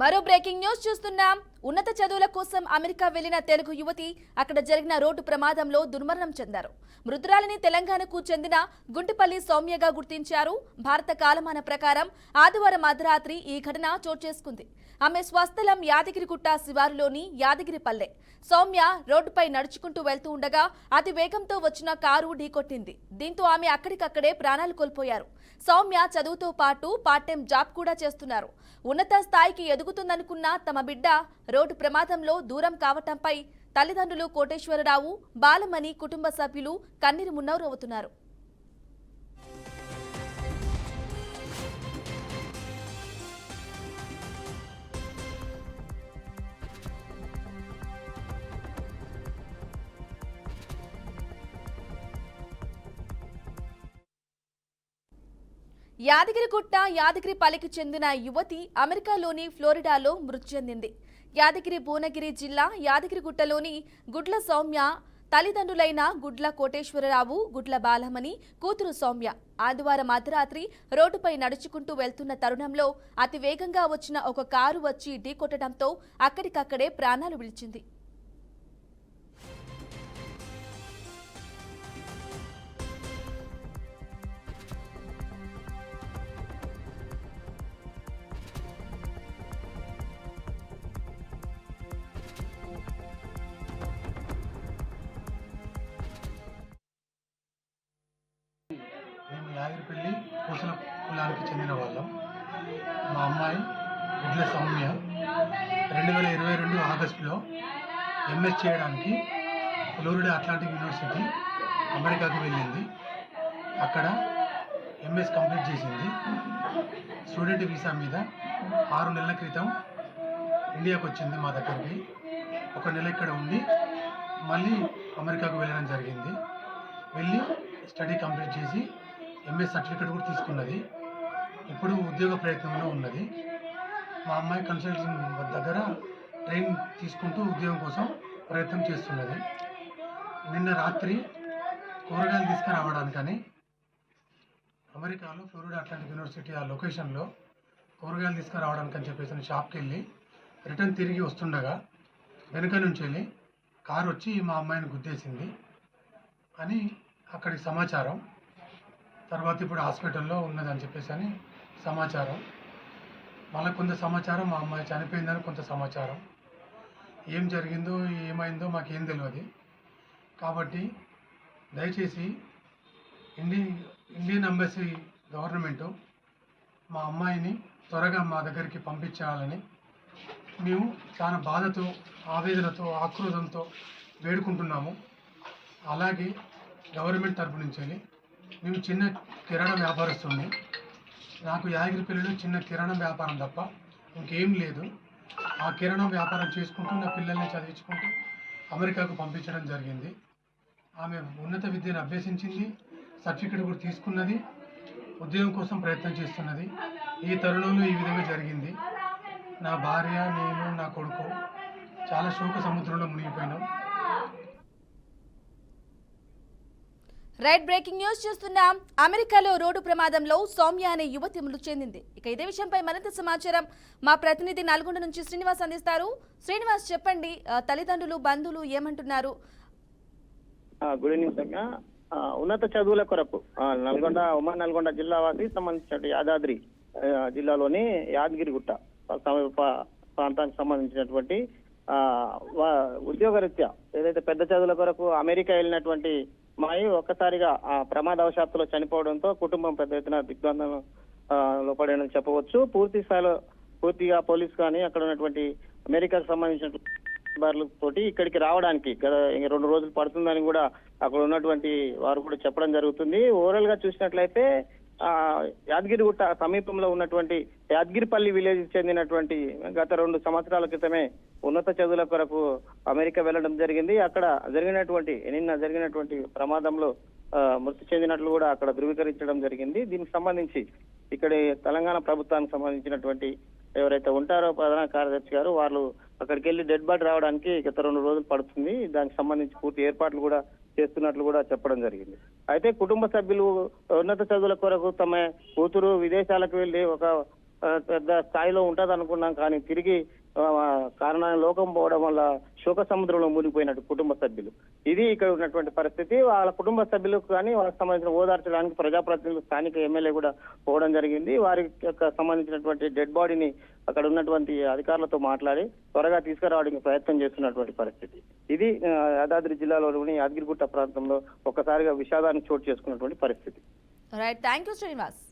మరో breaking news చూస్తున్నాం. ఉన్నత చదువుల కోసం అమెరికా వెళ్ళిన తెలుగు యువతి అక్కడ జరిగిన రోడ్డు ప్రమాదంలో దుర్మరణం చెందారు. మృతురాలిని తెలంగాణకు చెందిన గుంటిపల్లి సౌమ్యగా గుర్తించారు. భారత కాలమాన ప్రకారం ఆదివారం అర్ధరాత్రి ఈ ఘటన చోటు చేసుకుంది. ఆమె స్వస్థలం యాదగిరిగుట్ట శివారులోని యాదగిరిపల్లె సౌమ్య రోడ్డుపై నడుచుకుంటూ వెళ్తూ ఉండగా అతి వేగంతో వచ్చిన కారు ఢీకొట్టింది. దీంతో ఆమె అక్కడికక్కడే ప్రాణాలు కోల్పోయారు. సౌమ్య చదువుతో పాటు పార్ట్ టైం జాబ్ కూడా చేస్తున్నారు. ఉన్నత స్థాయికి ఎదుగుతుందనుకున్న తమ బిడ్డ రోడ్డు ప్రమాదంలో దూరం కావటంపై తల్లిదండ్రులు కోటేశ్వరరావు బాలమణి కుటుంబ సభ్యులు కన్నీరు మున్నవరవుతున్నారు యాదగిరిగుట్ట యాదగిరిపల్లికి చెందిన యువతి అమెరికాలోని ఫ్లోరిడాలో మృతి చెందింది. యాదగిరి భువనగిరి జిల్లా యాదగిరిగుట్టలోని గుడ్ల సౌమ్య తల్లిదండ్రులైన గుడ్ల కోటేశ్వరరావు గుడ్ల బాలమణి కూతురు సౌమ్య ఆదివారం అర్ధరాత్రి రోడ్డుపై నడుచుకుంటూ వెళ్తున్న తరుణంలో అతి వేగంగా వచ్చిన ఒక కారు వచ్చి ఢీకొట్టడంతో అక్కడికక్కడే ప్రాణాలు విడిచింది. యాగిరిపల్లి కులానికి చెందిన వాళ్ళం. మా అమ్మాయి గుడ్ల సౌమ్య రెండు వేల ఇరవై రెండు ఆగస్టులో ఎంఎస్ చేయడానికి ఫ్లోరిడా అట్లాంటిక్ యూనివర్సిటీ అమెరికాకు వెళ్ళింది. అక్కడ ఎంఎస్ కంప్లీట్ చేసింది. స్టూడెంట్ వీసా మీద ఆరు నెలల క్రితం ఇండియాకు వచ్చింది మా దగ్గరికి. ఒక నెల ఇక్కడ ఉండి మళ్ళీ అమెరికాకు వెళ్ళడం జరిగింది. వెళ్ళి స్టడీ కంప్లీట్ చేసి ఎంఎస్ సర్టిఫికేట్ కూడా తీసుకున్నది. ఇప్పుడు ఉద్యోగ ప్రయత్నంలో ఉన్నది. మా అమ్మాయి కన్సల్టింగ్ దగ్గర ట్రైన్ తీసుకుంటూ ఉద్యోగం కోసం ప్రయత్నం చేస్తున్నది. నిన్న రాత్రి కూరగాయలు తీసుకురావడానికని అమెరికాలో ఫ్లోరిడా అట్లాంటిక్ యూనివర్సిటీ ఆ లొకేషన్లో కూరగాయలు తీసుకురావడానికి అని చెప్పేసి షాప్కి వెళ్ళి రిటర్న్ తిరిగి వస్తుండగా వెనుక నుంచి వెళ్ళి కారు వచ్చి మా అమ్మాయిని గుద్దేసింది అని అక్కడికి సమాచారం తర్వాత ఇప్పుడు హాస్పిటల్లో ఉన్నదని చెప్పేసి అని సమాచారం. మళ్ళీ కొంత సమాచారం మా అమ్మాయి చనిపోయిందని కొంత సమాచారం. ఏం జరిగిందో ఏమైందో మాకేం తెలియదు కాబట్టి దయచేసి ఇండి ఇండియన్ ఎంబసీ గవర్నమెంటు మా అమ్మాయిని త్వరగా మా దగ్గరికి పంపించాలని మేము చాలా బాధతో ఆవేదనతో ఆక్రోధంతో వేడుకుంటున్నాము. అలాగే గవర్నమెంట్ తరపు నుంచి నేను మేము చిన్న కిరాణా వ్యాపారస్తుంది నాకు యాదగిరిపల్లిలో చిన్న కిరాణా వ్యాపారం తప్ప ఇంకేం లేదు. ఆ కిరాణా వ్యాపారం చేసుకుంటూ నా పిల్లల్ని చదివించుకుంటూ అమెరికాకు పంపించడం జరిగింది. ఆమె ఉన్నత విద్యను అభ్యసించింది సర్టిఫికెట్ కూడా తీసుకున్నది ఉద్యోగం కోసం ప్రయత్నం చేస్తున్నది. ఈ తరుణంలో ఈ విధంగా జరిగింది. నా భార్య నేను నా కొడుకు చాలా శోక సముద్రంలో మునిగిపోయినాం. రైట్ బ్రేకింగ్ న్యూస్ చూస్తున్నాం. అమెరికాలో రోడ్డు ప్రమాదంలో సౌమ్య అనే యువతి మృతి చెందింది. ఇక ఇదే విషయంపై మరింత సమాచారం మా ప్రతినిధి నల్గొండ నుంచి శ్రీనివాస్ అందిస్తారు. శ్రీనివాస్ చెప్పండి తల్లిదండ్రులు బంధువులు ఏమంటున్నారు? గుడ్ ఈవినింగ్ సంజ్ఞ ఉన్నత చదువుల కొరకు నల్గొండ ఉమ్మడి నల్గొండ జిల్లా వాసి సంబంధించిన యాదాద్రి జిల్లాలోని యాదగిరిగుట్ట సమీప ప్రాంతానికి సంబంధించినటువంటి ఉద్యోగరీత్యా ఏదైతే పెద్ద చదువుల కొరకు అమెరికా వెళ్ళినటువంటి మావి ఒక్కసారిగా ఆ ప్రమాదవశాత్తులో చనిపోవడంతో కుటుంబం పెద్ద ఎత్తున దిగ్బంధనం లోపడని చెప్పవచ్చు. పూర్తి స్థాయిలో పూర్తిగా పోలీస్ కానీ అక్కడ ఉన్నటువంటి అమెరికాకు సంబంధించిన తోటి ఇక్కడికి రావడానికి గత రెండు రోజులు పడుతుందని కూడా అక్కడ ఉన్నటువంటి వారు కూడా చెప్పడం జరుగుతుంది. ఓవరాల్గా చూసినట్లయితే యాదగిరిగుట్ట సమీపంలో ఉన్నటువంటి యాదగిరిపల్లి విలేజ్ చెందినటువంటి గత రెండు సంవత్సరాల క్రితమే ఉన్నత చదువుల కొరకు అమెరికా వెళ్ళడం జరిగింది. అక్కడ జరిగినటువంటి నిన్న జరిగినటువంటి ప్రమాదంలో మృతి చెందినట్లు కూడా అక్కడ ధృవీకరించడం జరిగింది. దీనికి సంబంధించి ఇక్కడ తెలంగాణ ప్రభుత్వానికి సంబంధించినటువంటి ఎవరైతే ఉంటారో ప్రధాన కార్యదర్శి గారు వాళ్ళు అక్కడికి వెళ్ళి డెడ్ బాడీ రావడానికి గత రెండు రోజులు పడుతుంది. దానికి సంబంధించి పూర్తి ఏర్పాట్లు కూడా చేస్తున్నట్లు కూడా చెప్పడం జరిగింది. అయితే కుటుంబ సభ్యులు ఉన్నత చదువుల కొరకు తమ కూతురు విదేశాలకు వెళ్ళి ఒక పెద్ద స్థాయిలో ఉంటది అనుకున్నాం కానీ తిరిగి కారణాన్ని లోకం పోవడం వల్ల శోక సముద్రంలో మునిగిపోయినట్టు కుటుంబ సభ్యులు. ఇది ఇక్కడ ఉన్నటువంటి పరిస్థితి. వాళ్ళ కుటుంబ సభ్యులకు కానీ వాళ్ళకి సంబంధించిన ఓదార్చడానికి ప్రజాప్రతినిధులు స్థానిక ఎమ్మెల్యే కూడా పోవడం జరిగింది. వారి యొక్క సంబంధించినటువంటి డెడ్ బాడీని అక్కడ ఉన్నటువంటి అధికారులతో మాట్లాడి త్వరగా తీసుకురావడానికి ప్రయత్నం చేస్తున్నటువంటి పరిస్థితి. ఇది యాదాద్రి జిల్లాలోని యాదగిరిగుట్ట ప్రాంతంలో ఒక్కసారిగా విషాదాన్ని చోటు చేసుకున్నటువంటి పరిస్థితి. Right thank you Srinivas